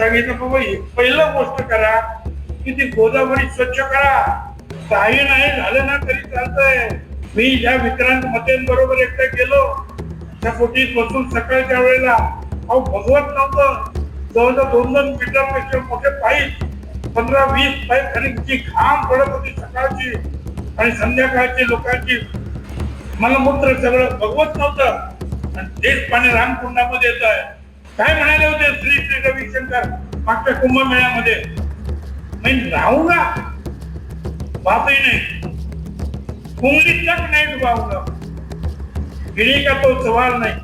सांगितलं बाबा हे पहिलं गोष्ट करा. की ती गोदावरी स्वच्छ करा. काही नाही झालं ना तरी चालतंय. मी या मतेन मतेंबरोबर एकदा गेलो. त्या पोटी बसून सकाळच्या वेळेला अहो भगवत नव्हतं. जवळजवळ दोन दोन मीटरपेक्षा मोठे पाईप पंधरा वीस पाईप आणि जी घाम पडत होती सकाळची आणि संध्याकाळची लोकांची मलमूत्र सगळं भगवत नव्हतं. आणि तेच पाणी रामकुंडामध्ये येत आहे काय म्हणाले होते? श्री श्री रविशंकर मागच्या कुंभमेळ्यामध्ये. राहू ना. बापही नाही. कुंडलीत तक नाही डुबावलं गिरी का तो सवाल नाही?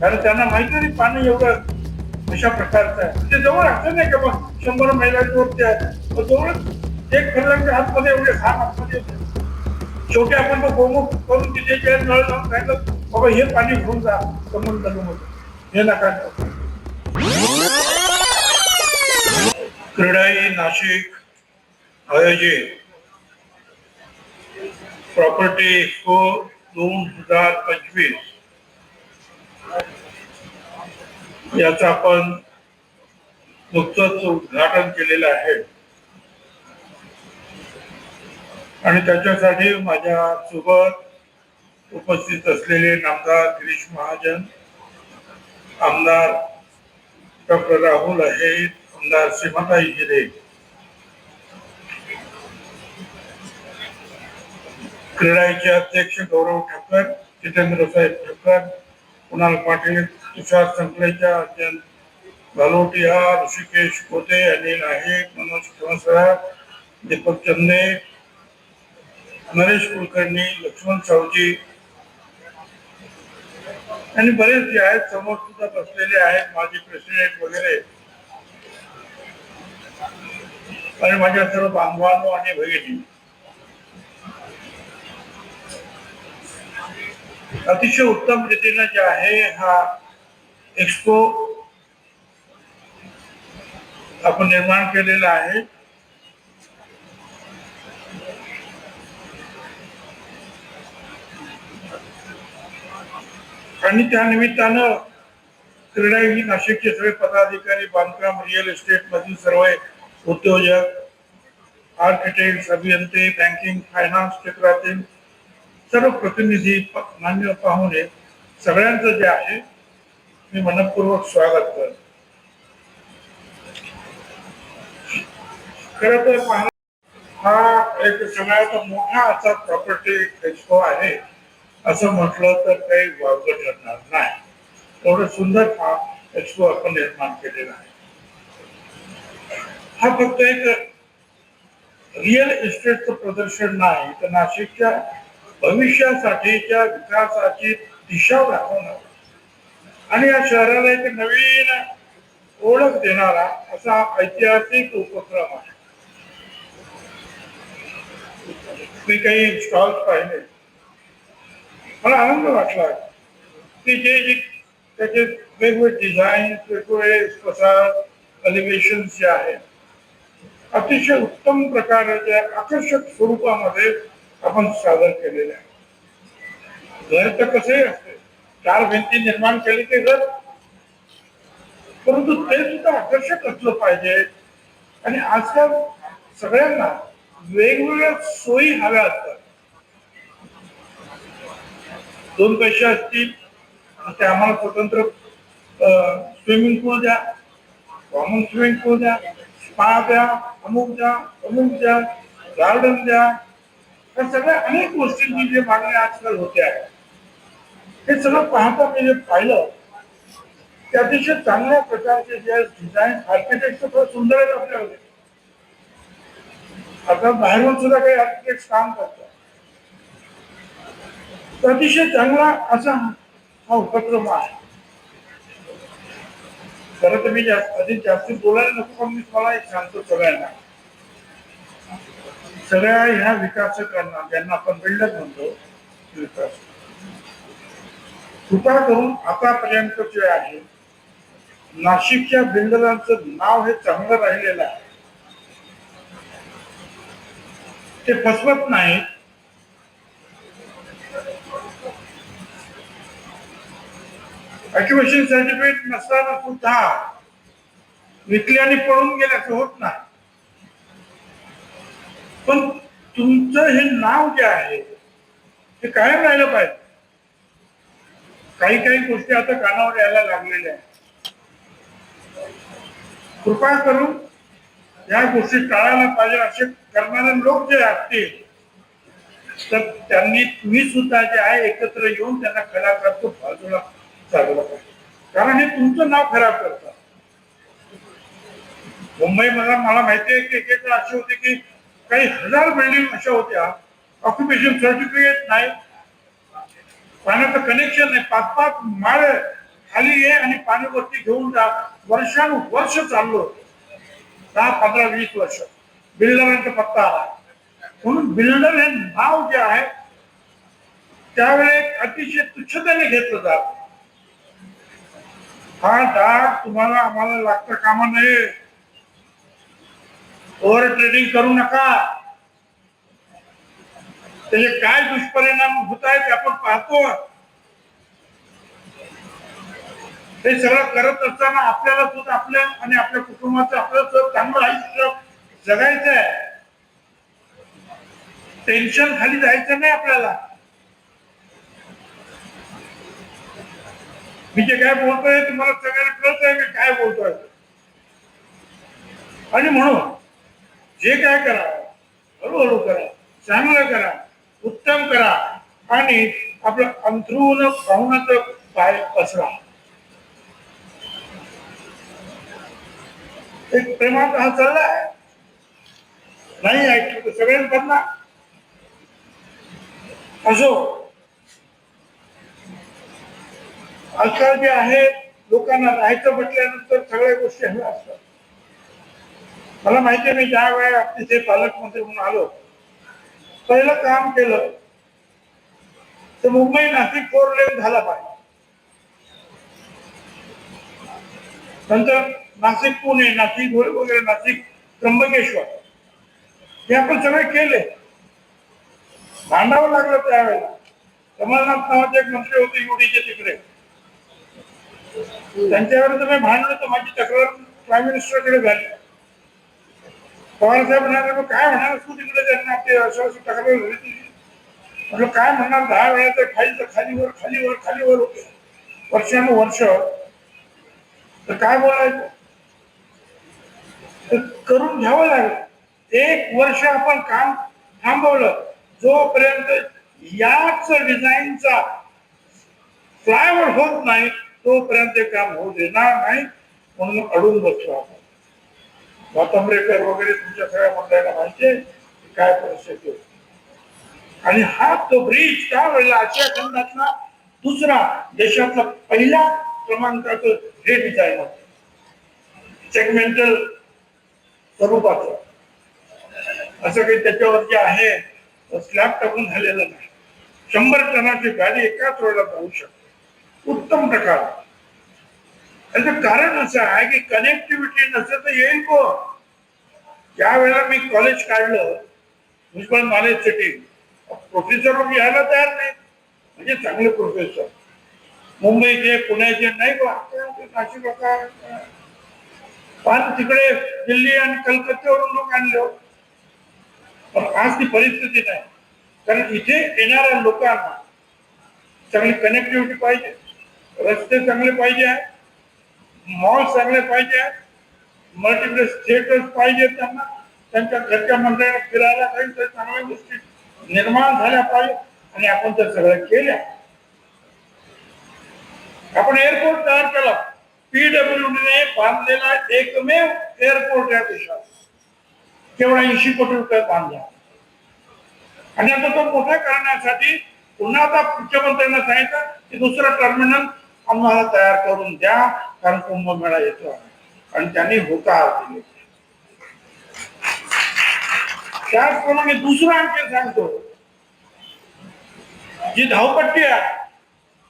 कारण त्यांना माहिती नाही पाणी एवढं अशा प्रकारचं आहे. ते जवळ असं नाही का मग? शंभर महिलांवरती आहे. जवळच एक फरलांच्या हातमध्ये एवढे हात आतमध्ये होते. शेवटी आपण तो गोमुख करून तिथे नळ लावून राहिलं बाबा हे पाणी घेऊन जा. समुद्रमध्ये हे नका क्रीडाई नाशिक आयोजित. प्रॉपर्टी एक्सपो दोन हजार पंचवीस. याचं आपण नुकतंच उद्घाटन केलेलं आहे. आणि त्याच्यासाठी माझ्या सोबत उपस्थित असलेले नामदार गिरीश महाजन आमदार डॉक्टर राहुल आहे आमदार सीमाताई हिरे. क्रीडाचे अध्यक्ष गौरव ठाकर जितेंद्र साहेब ठाकर कुणाल पाटील तुषार संकलेच्या अत्यंत बालोटिया ऋषिकेश कोते अनिल नाईक मनोज खवसरा दीपक चंदे नरेश कुलकर्णी लक्ष्मण सावजी आणि बरेच जे आहेत समोर सुद्धा बसलेले आहेत माझे प्रेसिडेंट वगैरे. आणि माझ्या सर्व बांधवांनो आणि भगिनी. अतिशय उत्तम रीतीने जे आहे हा एक्सपो आपण निर्माण केलेला आहे. आणि त्या निमित्तानं क्रीडा ही नाशिकचे सगळे पदाधिकारी बांधकाम रिअल इस्टेट मधील सर्व उद्योजक आर्किटेक्ट अभियंते बँकिंग फायनान्स क्षेत्रातील सर्व प्रतिनिधी मान्य पाहुणे सगळ्यांचं जे आहे मी मनपूर्वक स्वागत करतो. खर तर हा एक सगळ्यात मोठा असा प्रॉपर्टी एक्सपो आहे. असं म्हटलं तर काही वावग ठरणार नाही. एवढं सुंदर हा एक्सपो आपण निर्माण केलेला आहे. हा फक्त एक रिअल इस्टेटचं प्रदर्शन नाही तर नाशिकच्या भविष्यासाठीच्या विकासाची दिशा दाखवणार. आणि या शहराला एक नवीन ओळख देणारा असा ऐतिहासिक उपक्रम आहे. मी काही स्टॉल्स पाहिले. मला आनंद वाटला. की जे जे त्याचे वेगवेगळे डिझाईन वेगवेगळे प्रसार एलिव्हेशन जे आहेत अतिशय उत्तम प्रकारच्या आकर्षक स्वरूपामध्ये आपण सादर केलेले आहे घर तर कसे असते? चार भिंती निर्माण केली ते घर. परंतु ते सुद्धा आकर्षक असलं पाहिजे. आणि आजकाल सगळ्यांना वेगवेगळ्या सोयी हव्यात. दोन पैसे असतील ते आम्हाला स्वतंत्र स्विमिंग पूल द्या कॉमन स्विमिंग पूल द्या स्पा द्या अमुक द्या अमुक द्या गार्डन द्या. या सगळ्या अनेक गोष्टींची जे मागणी आजकाल होते आहे हे सगळं पाहता मी जे पाहिलं ते अतिशय चांगल्या प्रकारचे जे डिझाईन आर्किटेक्ट थोडं सुंदर आहेत आपल्याकडे आता बाहेरून सुद्धा काही आर्किटेक्ट काम करतात. अतिशय चांगला असा हा उपक्रम आहे. खरं तर मी जास्त अधिक जास्त बोलायला नको पण मी तुम्हाला एक सांगतो सगळ्यांना. सगळ्या ह्या विकासकांना ज्यांना आपण बिल्डर म्हणतो विकास कृपा करून आतापर्यंत जे आहे. नाशिकच्या बिल्डरांचं नाव हे चांगलं राहिलेलं आहे. ते फसवत नाहीत. ऑक्युपेशन सर्टिफिकेट नसताना सुद्धा विकल्याने पळून गेल्याचं होत नाही. पण तुमचं हे नाव जे आहे ते कायम राहिलं पाहिजे. काही काही गोष्टी आता कानावर यायला लागलेल्या आहेत. कृपा करून या गोष्टी टाळायला पाहिजे असे करणारे लोक जे असतील तर त्यांनी तुम्ही सुद्धा जे आहे एकत्र येऊन त्यांना कलाकार तो बाजूला चालवलं पाहिजे कारण हे तुमचं नाव खराब करतात मुंबई मला मला माहिती आहे की एक एक असे होते की काही हजार बिल्डिंग अशा होत्या ऑक्युपेशन सर्टिफिकेट नाही पाण्याचं कनेक्शन नाही. पाच पाच माळ खाली ये आणि पाणी वरती घेऊन जा. वर्षानुवर्ष चाललो. दहा पंधरा वीस वर्ष. बिल्डरांचा पत्ता आला. म्हणून बिल्डर हे नाव जे आहे त्यावेळी अतिशय तुच्छतेने घेतलं जात. हा डाग तुम्हाला आम्हाला लागता कामा नये ओव्हर ट्रेडिंग करू नका. त्याचे काय दुष्परिणाम होत आहेत ते आपण पाहतो. हे सगळं करत असताना आपल्याला सुद्धा आपल्या आणि आपल्या कुटुंबाचं आपलं सुद्धा चांगलं आयुष्य जगायचं आहे टेन्शन खाली जायचं नाही आपल्याला. मी जे काय बोलतोय? तुम्हाला सगळ्यांना कळत आहे मी काय बोलतोय? आणि म्हणून जे काय करा हळूहळू करा चांगलं करा उत्तम करा आणि आपलं अंथरूण पाहुणाचं पाय पसरा. एक प्रेमाचा हा चालला आहे नाही ऐकलं तर सगळ्यांना असो. आजकाल जे आहे लोकांना राहायचं म्हटल्यानंतर सगळ्या गोष्टी हव्या असतात. मला माहिती आहे मी ज्या वेळा तिथे पालकमंत्री म्हणून आलो पहिलं काम केलं तर मुंबई नाशिक फोर लेन झाला पाहिजे. नंतर नाशिक पुणे नाशिक धुळे वगैरे नाशिक त्र्यंबकेश्वर हे आपण सगळे केले. भांडावं लागलं त्यावेळेला. कमलनाथ नावाचे एक मंत्री होते युडीचे तिकडे. त्यांच्यावर तुम्ही भांडलं तर माझी तक्रार प्राईम मिनिस्टरकडे झाली. पवार साहेब म्हणाले "मग काय म्हणणार तू तिकडे त्यांना ते असं अशी तक्रार झाली तुझी म्हटलं काय म्हणणार दहा वेळा तर खाली तर खालीवर खालीवर खालीवर होते. वर्षानुवर्ष तर काय बोलायचं? तर करून घ्यावं लागेल. एक वर्ष आपण काम थांबवलं जोपर्यंत याच डिझाईनचा फ्लायओव्हर होत नाही तोपर्यंत ते काम होऊ देणार नाही म्हणून अडून बसलो आपण. वातंबरेकर वगैरे तुमच्या सगळ्या मंडळाला माहिती आहे की काय परिस्थिती होती. आणि हा तो ब्रिज त्यावेळेला आशिया खंडातला दुसरा देशातला पहिला क्रमांकाचं हे डिझाईन होतं. सेगमेंटल स्वरूपाचं. असं काही त्याच्यावर जे आहे स्लॅब टाकून झालेलं नाही. शंभर टनाची गाडी एकाच वेळेला जाऊ शकते. उत्तम प्रकार. याचं कारण असं आहे की कनेक्टिव्हिटी नसेल तर येईल कोण? ज्या वेळेला मी कॉलेज काढलं म्युन्सिपल नॉलेज सिटी प्रोफेसर लोक यायला तयार नाही म्हणजे चांगले प्रोफेसर मुंबईचे पुण्याचे नाही बा, नाशिक लोक पण तिकडे दिल्ली आणि कलकत्त्यावरून लोक आणले हो. पण आज ती परिस्थिती नाही. कारण इथे येणाऱ्या लोकांना चांगली कनेक्टिव्हिटी पाहिजे. रस्ते चांगले पाहिजे मॉल चांगले पाहिजे मल्टिप्लेक्स थिएटर्स पाहिजे त्यांना. त्यांच्या घरच्या मंडळाला फिरायला पाहिजे तर चांगल्या गोष्टी निर्माण झाल्या पाहिजे आणि आपण त्या सगळ्या केल्या. आपण एअरपोर्ट तयार केला. पीडब्ल्यू ने बांधलेला एकमेव एअरपोर्ट या देशात. केवळ ऐंशी कोटी रुपये बांधला. आणि आता तो मोठा करण्यासाठी पुन्हा आता मुख्यमंत्र्यांना सांगितलं की दुसरं टर्मिनल आम्हाला तयार करून द्या कारण कुंभमेळा येतो आणि त्यांनी होकार दिले. त्याचप्रमाणे दुसरं आणखी सांगतो. जी धावपट्टी आहे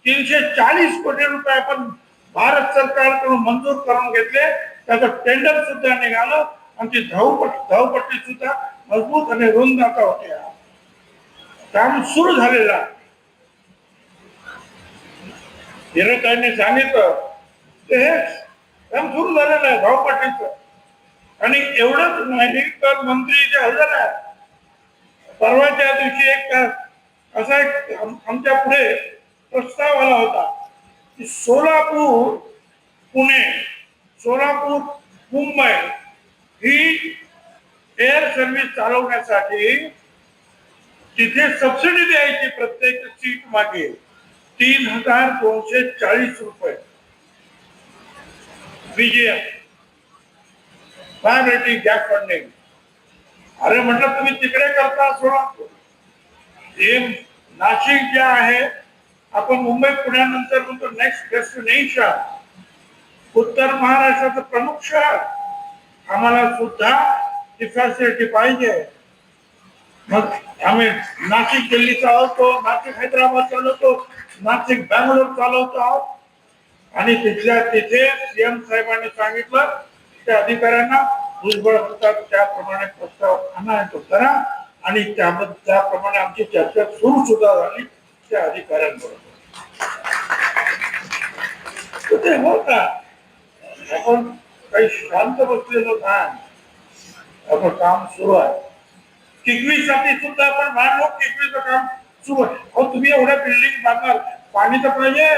तीनशे चाळीस कोटी रुपये आपण भारत सरकारकडून मंजूर करून घेतले. त्याचं टेंडर सुद्धा निघालं आणि ती धावपट्टी धावपट्टी सुद्धा मजबूत आणि रुंद आता होते. काम सुरू झालेलं आहे हिरकांनी सांगितलं ते हेच काम सुरू झालेलं आहे भाऊ आणि एवढंच नाही तर मंत्री जे हजर आहे. परवाच्या दिवशी एक असा एक आमच्या पुढे प्रस्ताव आला होता की सोलापूर पुणे सोलापूर मुंबई ही एअर सर्व्हिस चालवण्यासाठी तिथे सबसिडी द्यायची प्रत्येक सीट मागे. तीन हजार दोनशे चाळीस रुपये. बीजीएम रेटिंग गॅप पडणे अरे म्हटलं तुम्ही तिकडे करता सोडा. हे नाशिक जे आहे आपण मुंबई पुण्यानंतर म्हणतो नेक्स्ट डेस्टिनेशन उत्तर महाराष्ट्राचं प्रमुख शहर. आम्हाला सुद्धा ती फॅसिलिटी पाहिजे. मग आम्ही नाशिक दिल्ली चालवतो नाशिक हैदराबाद चालवतो नाशिक बँगलोर चालवतो आहोत. आणि तिथल्या तिथे सीएम साहेबांनी सांगितलं त्या अधिकाऱ्यांना भुजबळ होतात त्याप्रमाणे प्रस्ताव आणायचो करा. आणि त्यामध्ये त्याप्रमाणे आमची चर्चा सुरू सुद्धा झाली त्या अधिकाऱ्यांबरोबर. ते होता आपण काही शांत बसलेलो नाही. आपण काम सुरू आहे. किकवीसाठी सुद्धा आपण मानलो किकवीचं काम सुरू आहे. अहो तुम्ही एवढ्या बिल्डिंग बांधाल पाणी तर पाहिजे.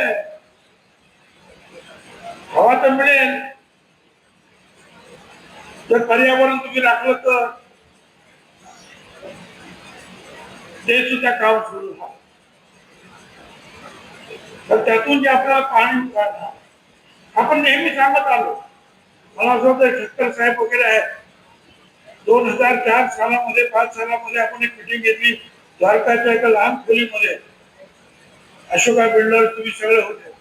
हवा तर मिळेल. जर पर्यावरण तुम्ही राखलं तर. ते सुद्धा काम सुरू झालं तर त्यातून जे आपल्याला पाणी आपण नेहमी सांगत आलो. मला असं वाटतं शंकर साहेब वगैरे आहेत. दोन हजार चार सालामध्ये पाच सालामध्ये आपण एक मिटिंग घेतली. द्वारकाच्या एका लहान खोलीमध्ये. अशोका बिल्डर तुम्ही सगळे होते.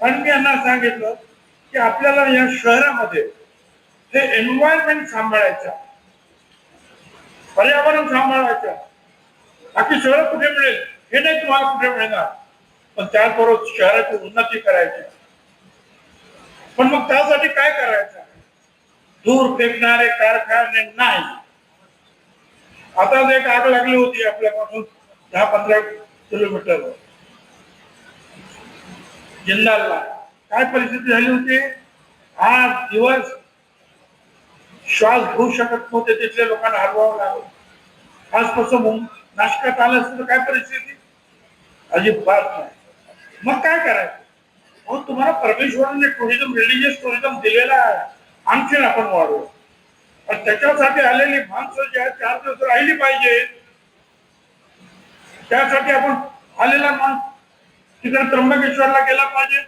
आणि मी यांना सांगितलं की आपल्याला या शहरामध्ये हे एन्व्हायरमेंट सांभाळायचं पर्यावरण सांभाळायचं बाकी सगळं कुठे मिळेल? हे नाही तुम्हाला कुठे मिळणार. पण त्याचबरोबर शहराची उन्नती करायची. पण मग त्यासाठी काय करायचं? दूर फेकणारे कारखाने नाही. आता एक आग लागली होती आपल्यापासून दहा पंधरा किलोमीटर जिंदालला. काय परिस्थिती झाली होती? आज दिवस श्वास घेऊ शकत नव्हते तिथल्या लोकांना हलवावं लागलं. आजपासून नाशकात आलं असतं तर काय परिस्थिती? अजिबात नाही. मग काय करायचं? मग तुम्हाला परमेश्वराने टुरिझम रिलिजियस टुरिझम दिलेला आहे. आणखीन आपण वाढवू. पण त्याच्यासाठी आलेली माणसं जी आहेत चार दिवस राहिली पाहिजे. त्यासाठी आपण आलेला माणूस तिकडे त्र्यंबकेश्वरला गेला पाहिजे.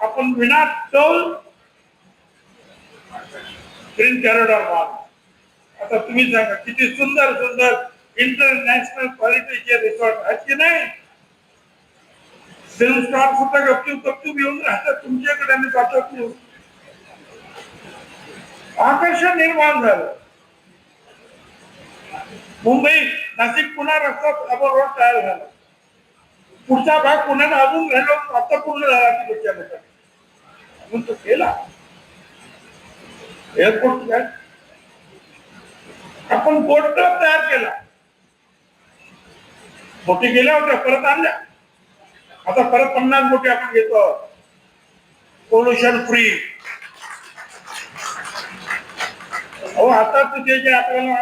आपण विना टोल ग्रीन कॉरिडॉर मार आता तुम्ही सांगा किती सुंदर सुंदर इंटरनॅशनल क्वालिटीचे रिसॉर्ट आहेत की नाही? फिल्म स्टार सुद्धा गपचूप गपचूप येऊन राहतात. तुमच्याकडे आणि पाठवत. नाही आकर्षण निर्माण झालं. मुंबई नाशिक पुन्हा रस्ता रोड तयार झाला. पुढचा भाग पुन्हा अजून राहिलो आता पूर्ण झाला तिकडच्या लोकांनी म्हणून तो केला. एअरपोर्ट आपण बोट क्लब तयार केला. बोटी गेल्या होत्या परत आणल्या. आता परत पन्नास बोटी आपण घेतो. पोल्युशन फ्री अहो आता तिथे जे आपल्याला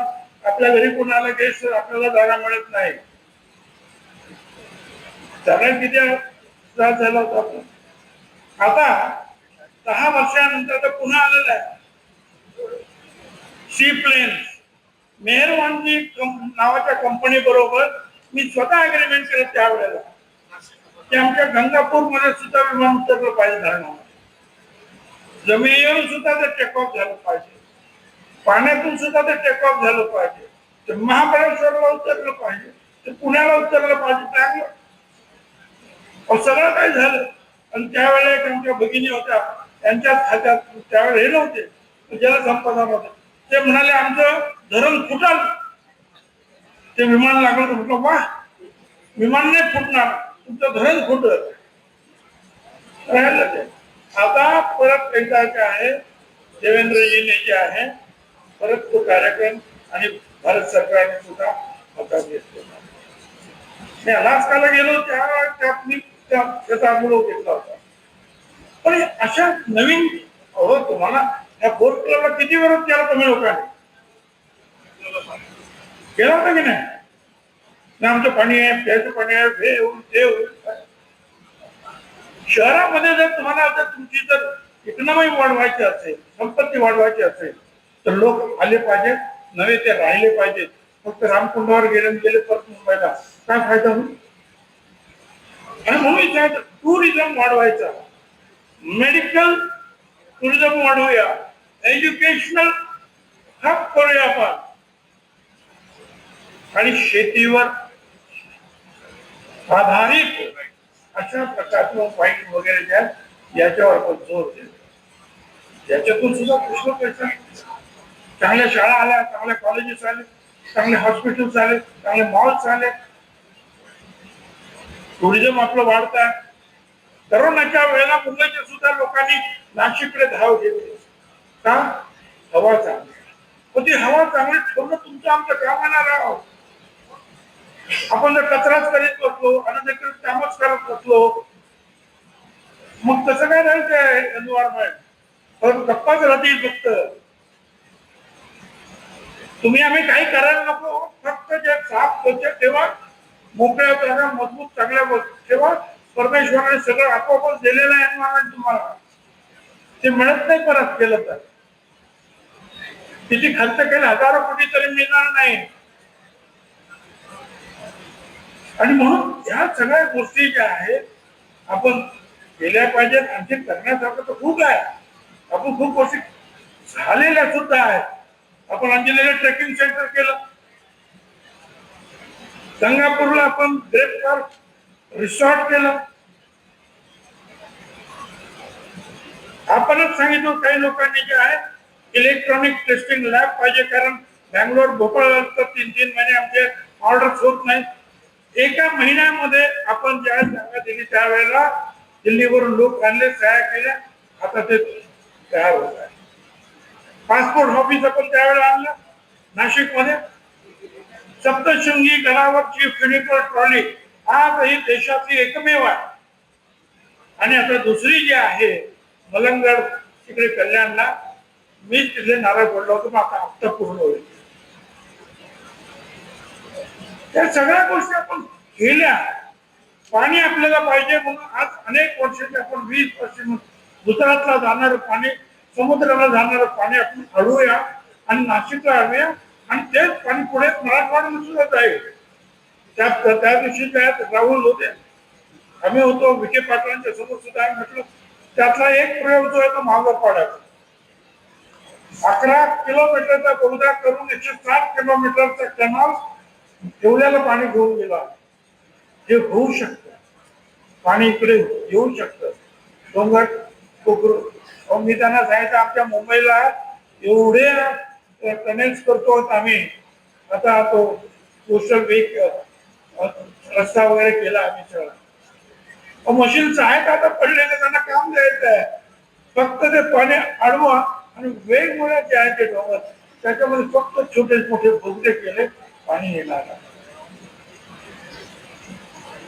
आपल्या घरी कोणाला गेस्ट आपल्याला जागा मिळत नाही. त्याला किती त्रास झाला होता. आता दहा वर्षानंतर तर पुन्हा आलेलं आहे. सी प्लेन मेहरवानजी नावाच्या कंपनी बरोबर मी स्वतः अग्रीमेंट केलं त्यावेळेला की आमच्या गंगापूरमध्ये सुद्धा विमान उतरलं पाहिजे धरणावर जमिनीवर सुद्धा ते टेक ऑफ झालं पाहिजे. पाण्यातून सुद्धा ते टेक ऑफ झालं पाहिजे. ते महाबळेश्वरला उतरलं पाहिजे. ते पुण्याला उतरलं पाहिजे. चांगलं सगळं काही झालं. आणि त्यावेळेला एक आमच्या भगिनी होत्या. त्यांच्याच खात्यात त्यावेळेला हे नव्हते. जलसंपदामध्ये ते म्हणाले आमचं धरण फुटल. ते विमान लागलं. तर म्हटलं वा विमान नाही फुटणार. तुमचं धरण फुटल. राहिलं ते. आता परत एकदा जे आहे देवेंद्रजीने जे आहे परत तो कार्यक्रम आणि भारत सरकारने सुद्धा हातात घेतलेला मी अलास्काला गेलो त्या त्यात मी त्या त्याचा अनुभव घेतला होता. पण अशा नवीन अहो तुम्हाला या फोर्थ क्लबला किती विरोध केला तुम्ही लोकांनी? केला होता की नाही? ना आमचं पाणी आहे प्यायचं पाणी आहे हे होईल ते होईल. शहरामध्ये जर तुम्हाला जर तुमची जर इकॉनॉमी वाढवायची असेल संपत्ती वाढवायची असेल तर लोक आले पाहिजेत नव्हे ते राहिले पाहिजेत. फक्त रामकुंडावर गेले गेले परत मुंबईला. काय फायदा होईल आणि म्हणून टुरिझम वाढवायचा. मेडिकल टुरिझम वाढवूया. एज्युकेशनल हब करूया आपण. आणि शेतीवर आधारित अशा प्रकारचं वाईट वगैरे ज्या याच्यावर आपण जोर देतो याच्यातून सुद्धा पुष्कळ पैसा चांगल्या शाळा आल्या चांगल्या कॉलेजेस आले चांगले हॉस्पिटल्स आले चांगले मॉल्स आले. टुरिझम आपलं वाढत आहे करोनाच्या वेळेला मुंबईच्या सुद्धा लोकांनी नाशिककडे धाव घेतली. का? हवा चांगली. पण ती हवा चांगली ठेवणं तुमचं आमचं काम येणार आहोत आपण जर कचराच करीत बसलो आणि कामच करत बसलो मग कसं काय राहील ते एन्व्हायरमेंट पण गप्पाच राहतील फक्त तुम्ही आम्ही काही करायला नको. फक्त जे साफ स्वच्छ ठेवा. मोकळ्या जागा मजबूत चांगल्या ठेवा. परमेश्वराने सगळं आपोआपच दिलेलं आहे एन्व्हायरमेंट तुम्हाला. ते मिळत नाही परत केलं तर. किती खर्च केला हजारो कोटी तरी मिळणार नाही. आणि म्हणून ह्या सगळ्या गोष्टी ज्या आहेत आपण केल्या पाहिजेत. आणखी करण्यासारखं तर खूप आहे. आपण खूप गोष्टी झालेल्या सुद्धा आहेत. आपण अंजलीला ट्रेकिंग सेंटर केलं. गंगापूरला आपण ग्रेट पार्क रिसॉर्ट केलं. आपणच सांगितलं काही लोकांनी जे आहे इलेक्ट्रॉनिक टेस्टिंग लॅब पाहिजे कारण बँगलोर भोपाळ तीन तीन महिने आमचे ऑर्डर होत नाही एका महिन्यामध्ये आपण ज्या जागा दिली. त्यावेळेला दिल्लीवरून लोक आणले तयार केल्या. आता ते तयार होत आहे. पासपोर्ट ऑफिस आपण त्यावेळेला आणलं. नाशिकमध्ये. सप्तशृंगी गडावरची फिनिकल ट्रॉली. आजही देशातली एकमेव आहे. आणि आता दुसरी जी आहे मलंगड तिकडे कल्याणला मी तिथले नारळ पडलो होतो मग आता हप्ता पूर्ण होईल. त्या सगळ्या गोष्टी आपण केल्या. पाणी आपल्याला पाहिजे म्हणून आज अनेक वर्षाचे आपण वीस वर्ष गुजरातला जाणारं पाणी समुद्राला जाणारं पाणी आपण अडवूया आणि नाशिकला आणूया. आणि तेच पाणी पुढे मराठवाड्याला सुद्धा जाईल. त्या त्या दिवशी त्यात राहुल होते. आम्ही होतो विखे पाटलांच्या समोर सुद्धा आम्ही म्हटलं त्यातला एक प्रयोग जो आहे तो महागडपाड्याचा अकरा किलोमीटरचा बोगदा करून एकशे साठ किलोमीटरचा कॅनॉल ठेवलेलं पाणी घेऊन गेला. हे होऊ शकत. पाणी इकडे येऊ शकतं. डोंगर कोकरू. मी त्यांना सांगितलं आमच्या मुंबईला एवढे कनेक्ट करतो आम्ही. आता तो कोस्टल वीक रस्ता वगैरे केला आम्ही सगळा. मशीन्स आहेत आता पडलेले त्यांना काम द्यायचं आहे. फक्त ते पाणी अडवा आणि वेगवेगळ्या जे आहे ते डोंगर त्याच्यामध्ये फक्त छोटे मोठे बोगदे केले पाणी येणार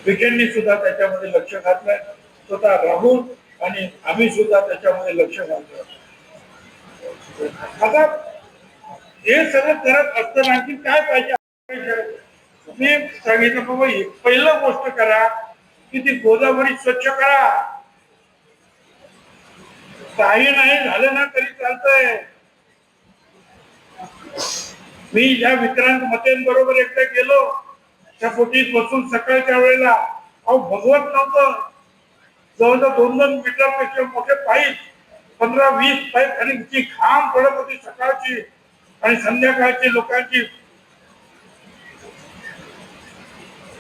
विकेंडनी सुद्धा त्याच्यामध्ये लक्ष घातलंय. स्वतः राहुल आणि आम्ही सुद्धा त्याच्यामध्ये लक्ष घालतो आता हे सगळं करत असताना आणखी काय पाहिजे? मी सांगितलं बाबा पहिलं गोष्ट करा की ती गोदावरी स्वच्छ करा. काही नाही झालं ना तरी चालतंय. मी ज्या विक्रांत मतेंबरोबर एकदा गेलो. त्या पोटीत बसून सकाळच्या वेळेला अहो भगवत नव्हतं. जवळजवळ दोन दोन मीटरपेक्षा मोठे पाईप पंधरा वीस पाईप आणि जी घाम पडत होती सकाळची आणि संध्याकाळची लोकांची.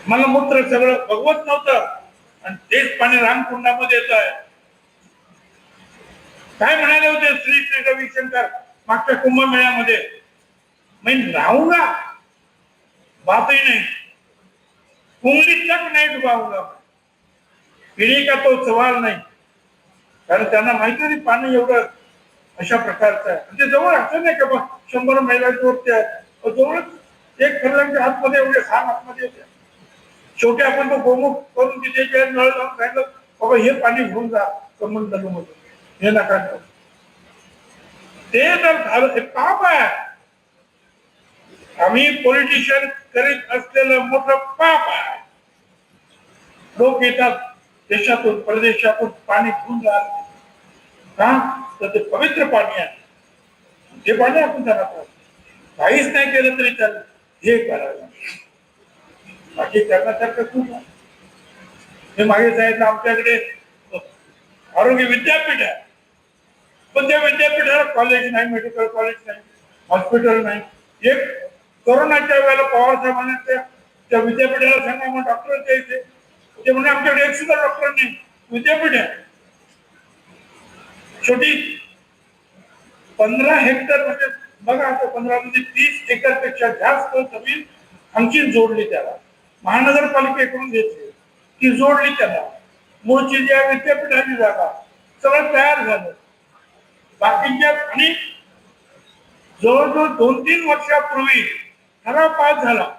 मला मूत्र सगळं भगवत नव्हतं आणि तेच पाणी रामकुंडामध्ये येत आहे. काय म्हणाले होते श्री श्री रविशंकर मागच्या कुंभमेळ्यामध्ये? राहू राहूंगा बातही नाही. उंगली तक नहीं डुबाऊंगा पिढी का तो सवाल नाही. कारण त्यांना माहिती नाही पाणी एवढं अशा प्रकारचं आहे. म्हणजे जवळ असं नाही का बा शंभर महिलांच्या आहे. जवळच एक फरलांच्या हातमध्ये एवढे खान आतमध्ये होते शेवटी आपण तो गोमुख करून तिथे जे नळ लावून सांगितलं बाबा हे पाणी घेऊन जा. संबंध मधून हे नका ते जर झालं हे पाप आहे. आम्ही पॉलिटिशियन करीत असलेलं मोठं पाप आहे. लोक येतात देशातून परदेशातून पाणी घेऊन जा का तर ते पवित्र पाणी आहे. ते पाणी आपण त्यांना काहीच नाही केलं तरी त्याला हे करायला. बाकी करण्यासारखं खूप आहे. मी मागे सांगितलं आमच्याकडे आरोग्य विद्यापीठ आहे. पण त्या विद्यापीठाला कॉलेज नाही मेडिकल कॉलेज नाही हॉस्पिटल नाही. एक कोरोनाच्या वेळेला पवार साहेबांना त्या त्या विद्यापीठाला सांगा मग डॉक्टर द्यायचे. ते म्हणजे आमच्याकडे एक सुद्धा डॉक्टर नाही. विद्यापीठ आहे. छोटी पंधरा हेक्टर म्हणजे बघा आता पंधरा म्हणजे तीस एकरपेक्षा जास्त जमीन आमची जोडली त्याला. महानगरपालिकेकडून घेतली. ती जोडली त्याला. मूळची ज्या विद्यापीठाची जागा सगळं तयार झालं. बाकीच्या आणि जवळजवळ दोन तीन वर्षापूर्वी ठराव पास झाला.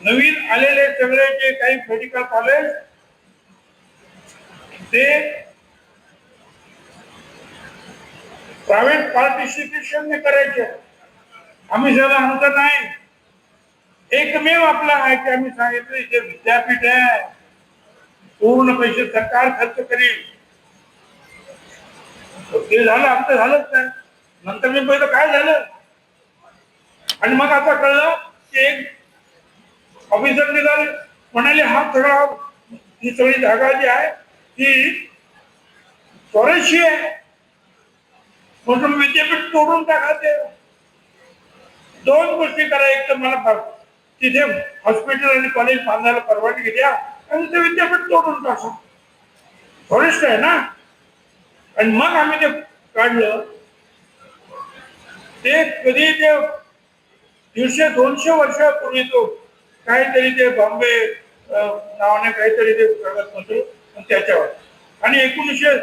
नवीन आलेले सगळे जे काही मेडिकल कॉलेज ते प्रायव्हेट पार्टिसिपेशन करायचे. आम्ही जरा आमचं नाही. एकमेव आपला आहे की आम्ही सांगितले जे विद्यापीठ आहे. पूर्ण पैसे सरकार खर्च करील. ते झालं आमचं झालंच नाही. नंतर मी पहिलं काय झालं? आणि मग आता कळलं की एक ऑफिसर निघाले म्हणाले हा सगळा ही सगळी जागा जी आहे ती स्वराज्य आहे. म्हणून विद्यापीठ तोडून टाका ते. दोन गोष्टी करा एक तर मला तिथे हॉस्पिटल आणि कॉलेज बांधायला परवानगी द्या आणि ते विद्यापीठ तोडून टाका. फॉरेस्ट आहे ना? आणि मग आम्ही ते काढलं. ते कधी ते दीडशे दोनशे वर्षापूर्वी तो काहीतरी ते बॉम्बे नावाने काहीतरी ते कागदपत्र त्याच्यावर. आणि एकोणीसशे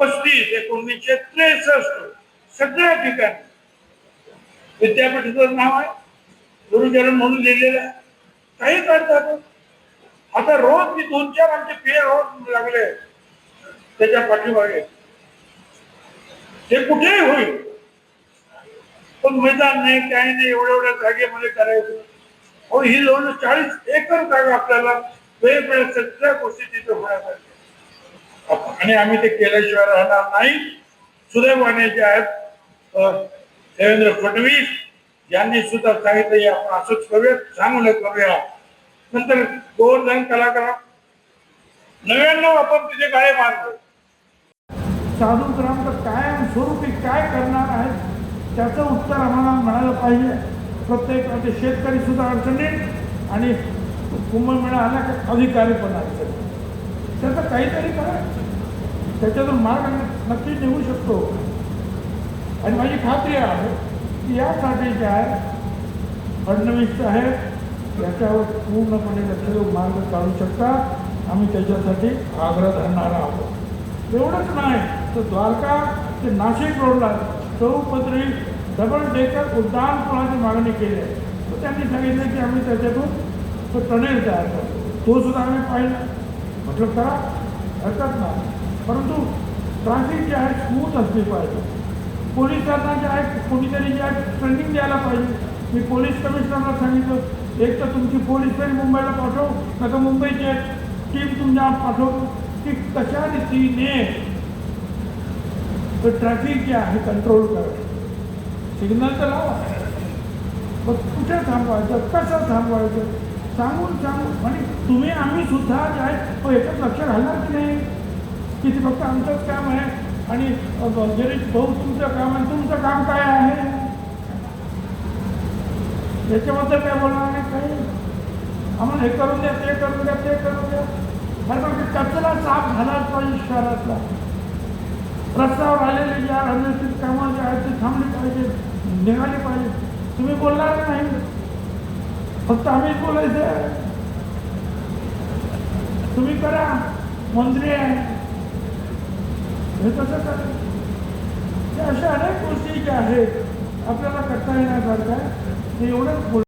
पस्तीस एकोणीसशे त्रेसष्ट सगळ्या ठिकाणी विद्यापीठाचं नाव आहे. गुरुचरण म्हणून लिहिलेलं आहे. काही करतात आता रोज मी दोन चार आमचे पेय रोज लागले त्याच्या पाठीमागे. ते कुठेही होईल. पण मैदान नाही काही नाही एवढ्या एवढ्या जागेमध्ये करायचं. हो ही जवळ चाळीस एकर जागा आपल्याला वेगवेगळ्या सगळ्या गोष्टी तिथे होण्यासाठी आणि आम्ही ते केल्याशिवाय राहणार नाही. सुदैवाने जे आहेत देवेंद्र फडणवीस यांनी सुद्धा सांगितलं की आपण असंच करूया चांगलं करूया. नंतर दोन जण कलाकार नव्याण्णव आपण तिथे काय मारतो साधू ग्राम कायम स्वरूपी काय करणार आहेत त्याचं उत्तर आम्हाला मिळालं पाहिजे. प्रत्येक आता शेतकरी सुद्धा अडचणीत आणि कुंभमेळा आला का अधिकारी पण अडचणीत त्याचं काहीतरी करा. त्याच्यातून मार्ग नक्की निघू शकतो. आणि माझी खात्री आहे की यासाठी जे आहे फडणवीस साहेब याच्यावर पूर्णपणे लक्ष मार्ग काढू शकता आम्ही त्याच्यासाठी आग्रह धरणार आहोत. एवढंच नाही तर द्वारका ते नाशिक रोडला चौपदरी डबल डेकर उड्डाण कोणाची मागणी केली आहे? तर त्यांनी सांगितलं की आम्ही त्याच्यातून तो टनेल तयार करतो. तो सुद्धा आम्ही पाहिला. म्हटलं करा. हरकत नाही. परंतु ट्रॅफिक जे आहे स्मूथ असली पाहिजे. पोलिसांना जे आहे कोणीतरी जे आहे ट्रेनिंग द्यायला पाहिजे. मी पोलीस कमिशनरला सांगितलं एक तर तुमची पोलीस तरी मुंबईला पाठव नाही मुंबईची टीम तुमच्या पाठव. की कशा रीतीने तर ट्रॅफिक जे आहे कंट्रोल करा सिग्नल तर लावा. मग कुठे थांबवायचं? कसं थांबवायचं? सांगून सांगून. म्हणजे तुम्ही आम्ही सुद्धा जे आहे तो याच्यात लक्ष घालणार की नाही? की ते फक्त आमचंच काम आहे? आणि जरी भाऊ तुमचं काम आहे तुमचं काम काय आहे? याच्याबद्दल काय बोलणार नाही काही. आम्हाला हे करून द्या ते करून द्या ते करून द्या. अरे मग ते कचरा साफ झालाच पाहिजे शहरातला. रस्त्यावर आलेले ज्या रमेशची कामं जे आहेत ते थांबले पाहिजे निघाले पाहिजे. तुम्ही बोलणार नाही? फक्त आम्हीच बोलायचं तुम्ही करा मंत्री आहे. हे कसं करा. अशा अनेक गोष्टी ज्या आहेत. आपल्याला करता येण्यासारख्या ते एवढंच बोल